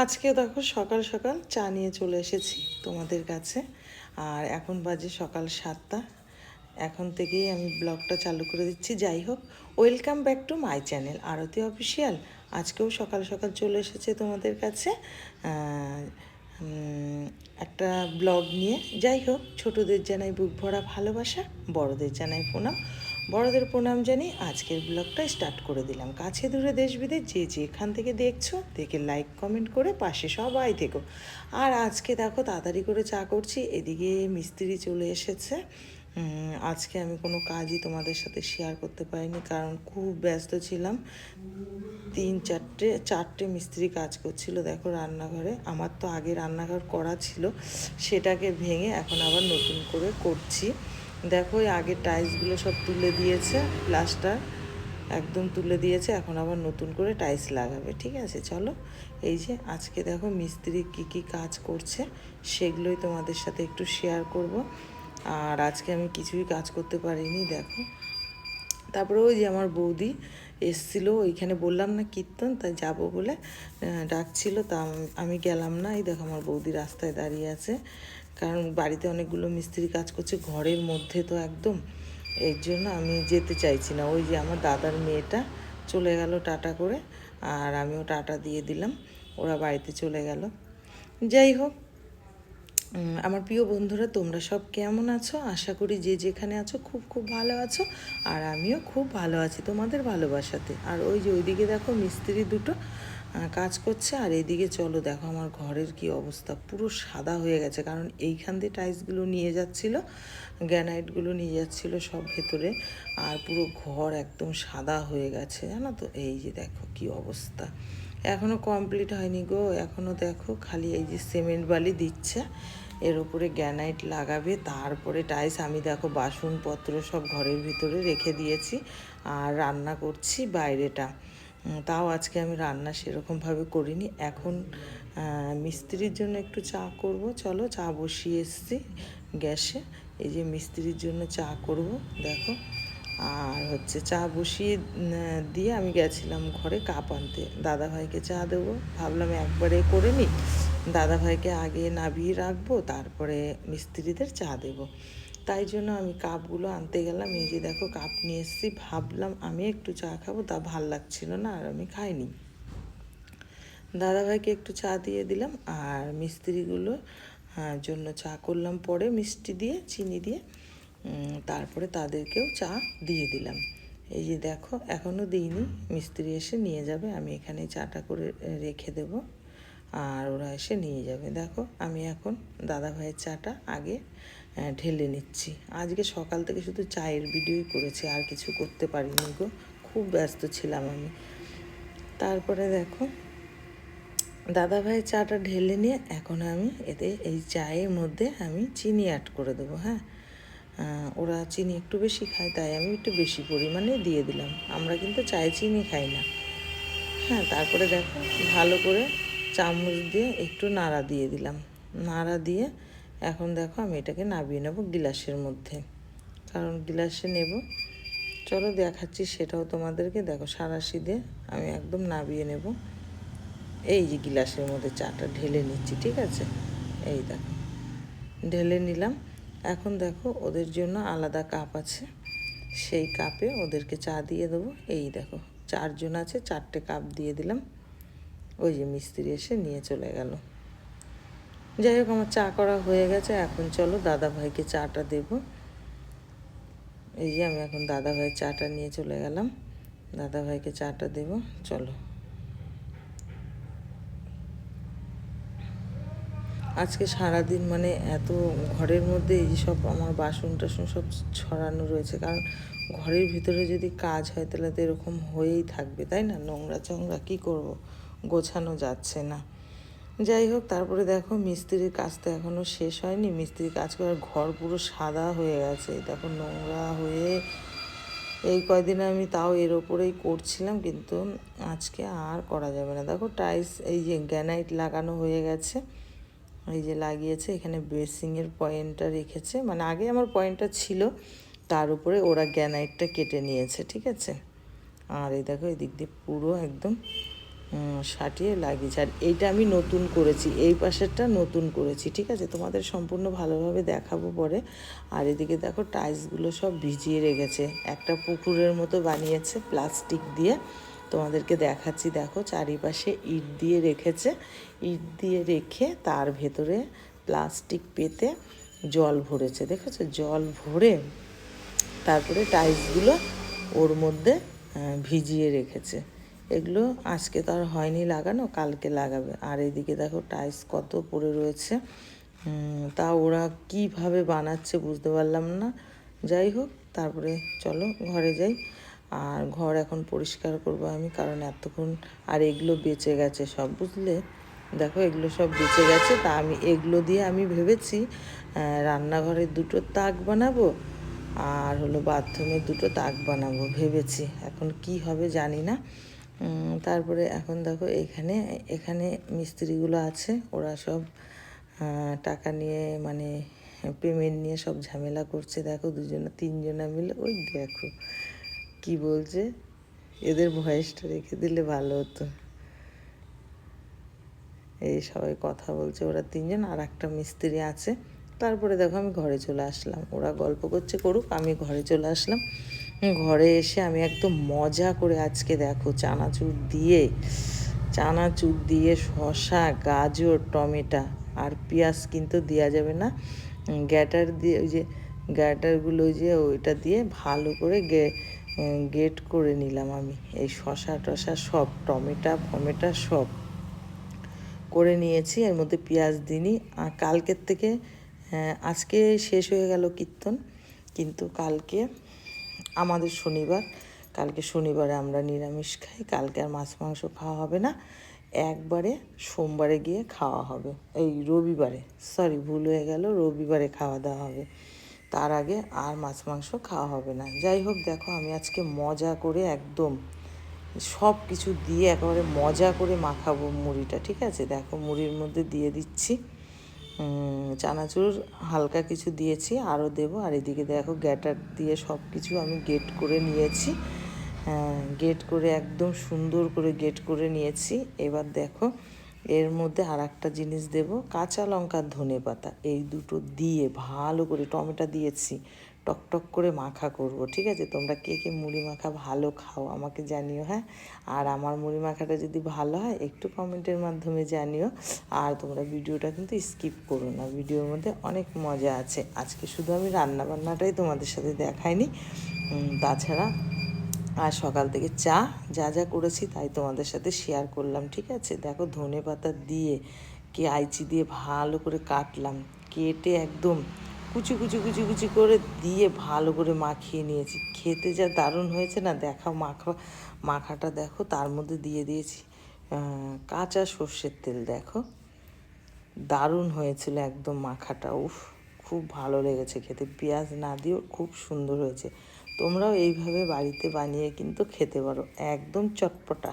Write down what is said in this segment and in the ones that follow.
আজকে দেখো সকাল সকাল চা নিয়ে চলে এসেছি তোমাদের কাছে। আর এখন বাজে সকাল সাতটা। এখন থেকেই আমি ব্লগটা চালু করে দিচ্ছি। যাই হোক welcome back to my channel Aarti official আজকেও সকাল সকাল চলে এসেছে তোমাদের কাছে। একটা ব্লগ নিয়ে। যাই হোক, ছোটদের জানাই বুক ভরা ভালোবাসা, বড়দের জানাই প্রণাম। বড়দের প্রণাম জানি আজকের ব্লগটা স্টার্ট করে দিলাম। কাছে দূরে দেশ বিদেশ যে যেখান থেকে দেখছ, দেখে লাইক, কমেন্ট করে পাশে সবাই থেকো। আর আজকে দেখো তাড়াতাড়ি করে চা করছি, এদিকে মিস্ত্রি চলে এসেছে। আজকে আমি কোনো কাজই তোমাদের সাথে শেয়ার করতে পারিনি, কারণ খুব ব্যস্ত ছিলাম। তিন চারটে চারটে মিস্ত্রি কাজ করছিল, দেখো রান্নাঘরে। আমার তো আগে রান্নাঘর করা ছিল, সেটাকে ভেঙে এখন আবার নতুন করে করছি। দেখো আগের টাইলসগুলো সব তুলে দিয়েছে প্লাস্টার একদম তুলে দিয়েছে, এখন আবার নতুন করে টাইলস লাগাবে, ঠিক আছে? চলো, এই যে আজকে দেখো মিস্ত্রি কি কি কাজ করছে, সেগুলোই তোমাদের সাথে একটু শেয়ার করব। আর আজকে আমি কিছুই কাজ করতে পারিনি, দেখো। তারপরে ওই যে আমার বৌদি এসছিল, ওইখানে বললাম না কীর্তন, তাই যাব বলে ডাকছিল, তা আমি গেলাম না। এই দেখো আমার বৌদি রাস্তায় দাঁড়িয়ে আছে। কারণ বাড়িতে অনেকগুলো মিস্ত্রি কাজ করছে, ঘরের মধ্যে তো একদম। এর জন্য আমি যেতে চাইছি না। ওই যে আমার দাদার মেয়েটা চলে গেল টাটা করে, আর আমিও টাটা দিয়ে দিলাম। ওরা বাড়িতে চলে গেল। যাই হোক আমার প্রিয় বন্ধুরা, তোমরা সব কেমন আছো? আশা করি যে যেখানে আছো খুব খুব ভালো আছো, আর আমিও খুব ভালো আছি তোমাদের ভালোবাসাতে। আর ওই যে ওইদিকে দেখো মিস্ত্রি দুটো কাজ করছে। আর এদিকে চলো, দেখো আমার ঘরের কি অবস্থা। পুরো সাদা হয়ে গেছে, কারণ এইখান দিয়ে টাইলসগুলো নিয়ে যাচ্ছিল গ্যানাইটগুলো নিয়ে যাচ্ছিল সব ভেতরে। আর পুরো ঘর একদম সাদা হয়ে গেছে, জানো তো? এই যে দেখো কি অবস্থা। এখনও কমপ্লিট হয়নি গো এখনও দেখো খালি এই যে সিমেন্ট বালি দিচ্ছে। এর উপরে গ্যানাইট লাগাবে, তারপরে টাইস আমি দেখো বাসনপত্র সব ঘরের ভিতরে রেখে দিয়েছি। আর রান্না করছি বাইরেটা। তাও আজকে আমি রান্না সেরকমভাবে করিনি। এখন মিস্ত্রির জন্য একটু চা করব। চলো, চা বসিয়ে এসছি গ্যাসে। এই যে মিস্ত্রির জন্য চা করব, দেখো। আর হচ্ছে চা বসিয়ে দিয়ে আমি গেছিলাম ঘরে কাপ আনতে। দাদা ভাইকে চা দেবো। ভাবলাম একবারে করে নিই। দাদা ভাইকে আগে নাবিয়ে রাখব, তারপরে মিস্ত্রিদের চা দেবো। তাই জন্য আমি কাপগুলো আনতে গেলাম। এই যে দেখো কাপ নিয়ে এসেছি। ভাবলাম আমি একটু চা খাব তা ভালো লাগছিল না আর আমি খাইনি। দাদাভাইকে একটু চা দিয়ে দিলাম আর মিস্ত্রিগুলো হ্যাঁ, জন্য চা করলাম পরে মিষ্টি দিয়ে চিনি দিয়ে তারপরে তাদেরকেও চা দিয়ে দিলাম। এই যে দেখো এখনও দিইনি। মিস্ত্রি এসে নিয়ে যাবে আমি এখানে চাটা করে রেখে দেব আর ওরা এসে নিয়ে যাবে। দেখো আমি এখন দাদা ভাইয়ের চাটা আগে ঢেলে নিচ্ছি। আজকে সকাল থেকে শুধু চায়ের ভিডিওই করেছি, আর কিছু করতে পারিনি গো। খুব ব্যস্ত ছিলাম আমি। তারপরে দেখো দাদা ভাই চাটা ঢেলে নিয়ে এখন আমি এতে এই চায়ের মধ্যে আমি চিনি অ্যাড করে দেবো হ্যাঁ। ওরা চিনি একটু বেশি খায়, তাই আমি একটু বেশি পরিমাণে দিয়ে দিলাম। আমরা কিন্তু চায়ে চিনি খাই না। হ্যাঁ তারপরে দেখো, ভালো করে চামচ দিয়ে একটু নাড়া দিয়ে দিলাম। নাড়া দিয়ে এখন দেখো আমি এটাকে নাবিয়ে নেব গিলাসের মধ্যে। কারণ গিলাসে নেব। চলো দেখাচ্ছি সেটাও তোমাদেরকে। দেখো সারাশি দিয়ে আমি একদম নাবিয়ে নেব। এই যে গিলাসের মধ্যে চাটা ঢেলে নিচ্ছি, ঠিক আছে? এই দেখো, ঢেলে নিলাম। এখন দেখো ওদের জন্য আলাদা কাপ আছে। সেই কাপে ওদেরকে চা দিয়ে দেবো। এই দেখো, চারজন আছে, চারটে কাপ দিয়ে দিলাম। ওই যে মিস্ত্রি এসে নিয়ে চলে গেল। যাই হোক, আমার চা করা হয়ে গেছে। এখন চলো দাদা ভাইকে চাটা দেব। এই যে আমি এখন দাদা ভাইয়ের চাটা নিয়ে চলে গেলাম। দাদা ভাইকে চাটা দেব। চলো। আজকে সারাদিন মানে এত ঘরের মধ্যে এই সব আমার বাসন টাসন সব ছড়ানো রয়েছে। কারণ ঘরের ভিতরে যদি কাজ হয়, তাহলে তো এরকম হয়েই থাকবে, তাই না? নোংরা চোংরা কী করব? গোছানো যাচ্ছে না। যাই হোক, তারপরে দেখো মিস্ত্রির কাজ তো এখনও শেষ হয়নি। মিস্ত্রির কাজ করার ঘর পুরো সাদা হয়ে গেছে। দেখো নোংরা হয়ে এই কয়দিন আমি তাও এর ওপরেই করছিলাম, কিন্তু আজকে আর করা যাবে না। দেখো টাইলস, এই যে গ্যানাইট লাগানো হয়ে গেছে, এই যে লাগিয়েছে, এখানে বেসিংয়ের পয়েন্টটা রেখেছে। মানে আগে আমার পয়েন্টটা ছিল, তার উপরে ওরা গ্যানাইটটা কেটে নিয়েছে, ঠিক আছে? আর এই দেখো এদিক দিয়ে পুরো একদম সাটিয়ে লাগিয়েছি। আর এইটা আমি নতুন করেছি, এই পাশেরটা নতুন করেছি, ঠিক আছে? তোমাদের সম্পূর্ণ ভালোভাবে দেখাবো পরে। আর এদিকে দেখো, টাইলসগুলো সব ভিজিয়ে রেখেছে। একটা পুকুরের মতো বানিয়েছে প্লাস্টিক দিয়ে। তোমাদেরকে দেখাচ্ছি, দেখো, চারিপাশে ইট দিয়ে রেখেছে। ইট দিয়ে রেখে তার ভেতরে প্লাস্টিক পেতে জল ভরেছে, দেখেছ? জল ভরে তারপরে টাইলসগুলো ওর মধ্যে ভিজিয়ে রেখেছে। এগুলো আজকে তো আর হয়নি লাগানো, কালকে লাগাবে। আর এদিকে দেখো টাইলস কত পড়ে রয়েছে। তা ওরা কীভাবে বানাচ্ছে বুঝতে পারলাম না। যাই হোক, তারপরে চলো ঘরে যাই। আর ঘর এখন পরিষ্কার করব আমি, কারণ এতক্ষণ আর এগুলো বেঁচে গেছে সব, বুঝলে? দেখো এগুলো সব বেঁচে গেছে, তা আমি এগুলো দিয়ে আমি ভেবেছি রান্নাঘরের দুটো তাক বানাবো, আর হলো বাথরুমে দুটো তাক বানাবো, ভেবেছি। এখন কি হবে জানি না। তারপরে এখন দেখো এখানে এখানে মিস্ত্রিগুলো আছে, ওরা সব টাকা নিয়ে মানে পেমেন্ট নিয়ে সব ঝামেলা করছে। দেখো দুজনে, তিনজনা মিলে, ওই দেখো কি বলছে, এদের ভয়েসটা রেখে দিলে ভালো হতো। এই সবাই কথা বলছে, ওরা তিনজন আর একটা মিস্ত্রি আছে। তারপরে দেখো আমি ঘরে চলে আসলাম, ওরা গল্প করছে করুক, আমি ঘরে চলে আসলাম। ঘরে এসে আমি একদম মজা করে আজকে দেখো চানাচুর দিয়ে চানাচুর দিয়ে শসা, গাজর, টমেটা আর পেঁয়াজ কিন্তু দেওয়া যাবে না। গ্যাটার দিয়ে ওই যে, গ্যাটারগুলো যে ওইটা দিয়ে ভালো করে গে, গেট করে নিলাম আমি। এই শসা টসা সব, টমেটো, ফমেটো সব করে নিয়েছি। এর মধ্যে পেঁয়াজ দিনই আর কালকের থেকে আজকে শেষ হয়ে গেল কীর্তন, কিন্তু কালকে আমাদের শনিবার। কালকে শনিবারে আমরা নিরামিষ খাই, কালকে আর মাছ মাংস খাওয়া হবে না। একবারে সোমবারে গিয়ে খাওয়া হবে। এই রবিবারে, সরি ভুল হয়ে গেল, রবিবারে খাওয়া দাওয়া হবে। তার আগে আর মাছ মাংস খাওয়া হবে না। যাই হোক, দেখো আমি আজকে মজা করে একদম সব কিছু দিয়ে একেবারে মজা করে মাখাবো মুড়িটা, ঠিক আছে? দেখো মুড়ির মধ্যে দিয়ে দিচ্ছি। চানাচুর হালকা কিছু দিয়েছি, আরও দেবো। আর এদিকে দেখো গ্যাটার দিয়ে সব কিছু আমি গেট করে নিয়েছি। গেট করে একদম সুন্দর করে গেট করে নিয়েছি। এবার দেখো এর মধ্যে আর একটা জিনিস দেবো, কাঁচা লঙ্কার ধনে পাতা এই দুটো দিয়ে ভালো করে টমেটো দিয়েছি। টক টক করে মাখা করব, ঠিক আছে? তোমরা কে কে মুড়ি মাখা ভালো খাও আমাকে জানিও হ্যাঁ? আর আমার মুড়ি মাখাটা যদি ভালো হয়, একটু কমেন্টের মাধ্যমে জানিও। আর তোমরা ভিডিওটা কিন্তু স্কিপ করো না, ভিডিওর মধ্যে অনেক মজা আছে। আজকে শুধু আমি রান্না বান্নাটাই তোমাদের সাথে দেখাইনি। তাছাড়া আর সকাল থেকে চা, যা যা করেছি তাই তোমাদের সাথে শেয়ার করলাম, ঠিক আছে? দেখো ধনে পাতা দিয়ে, কে আইচি দিয়ে ভালো করে কাটলাম, কেটে একদম কুচি কুচি কুচি কুচি করে দিয়ে ভালো করে মাখিয়ে নিয়েছি। খেতে যা দারুণ হয়েছে না, দেখাও মাখা, মাখাটা দেখো, তার মধ্যে দিয়ে দিয়েছি কাঁচা সর্ষের তেল, দেখো। দারুণ হয়েছিল একদম মাখাটা, উফ, খুব ভালো লেগেছে খেতে। পেঁয়াজ না দিয়েও খুব সুন্দর হয়েছে। তোমরাও এইভাবে বাড়িতে বানিয়ে কিন্তু খেতে পারো, একদম চটপটা।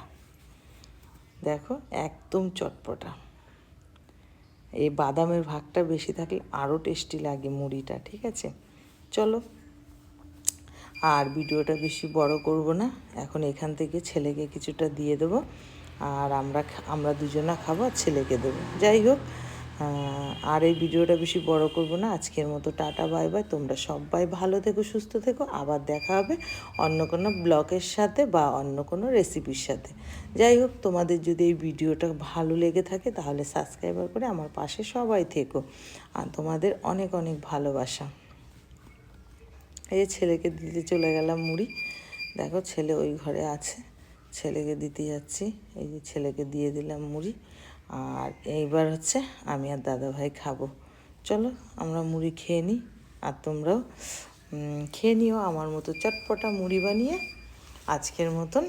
দেখো, একদম চটপটা। এই বাদামের ভাগটা বেশি থাকলে আরও টেস্টি লাগে মুড়িটা, ঠিক আছে? চলো, আর ভিডিওটা বেশি বড় করব না। এখন এখান থেকে ছেলেকে কিছুটা দিয়ে দেবো, আর আমরা আমরা দুজনা খাব আর ছেলেকে দেবো। যাই হোক আর এই ভিডিওটা বেশি বড় করব না। আজকের মতো টাটা, বাই বাই। তোমরা সবাই ভালো থেকো, সুস্থ থেকো। আবার দেখা হবে অন্য কোনো ব্লগের সাথে বা অন্য কোনো রেসিপির সাথে। যাই হোক, তোমাদের যদি এই ভিডিওটা ভালো লেগে থাকে, তাহলে সাবস্ক্রাইবার করে আমার পাশে সবাই থেকো। আর তোমাদের অনেক অনেক ভালোবাসা। এই ছেলেকে দিতে চলে গেলাম মুড়ি। দেখো, ছেলে ওই ঘরে আছে। ছেলেকে দিতে যাচ্ছি। এই যে ছেলেকে দিয়ে দিলাম মুড়ি। আর এইবার হচ্ছে আমি আর দাদা ভাই খাব। চলো আমরা মুড়ি খেয়ে নিই আর তোমরাও খেয়ে নিও আমার মতো চটপটা মুড়ি বানিয়ে আজকের মতন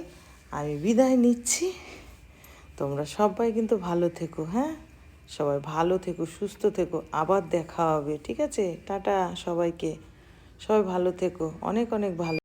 আমি বিদায় নিচ্ছি। তোমরা সবাই কিন্তু ভালো থেকো হ্যাঁ? সবাই ভালো থেকো, সুস্থ থেকো, আবার দেখা হবে, ঠিক আছে? টাটা সবাইকে। সবাই ভালো থেকো, অনেক অনেক ভালো।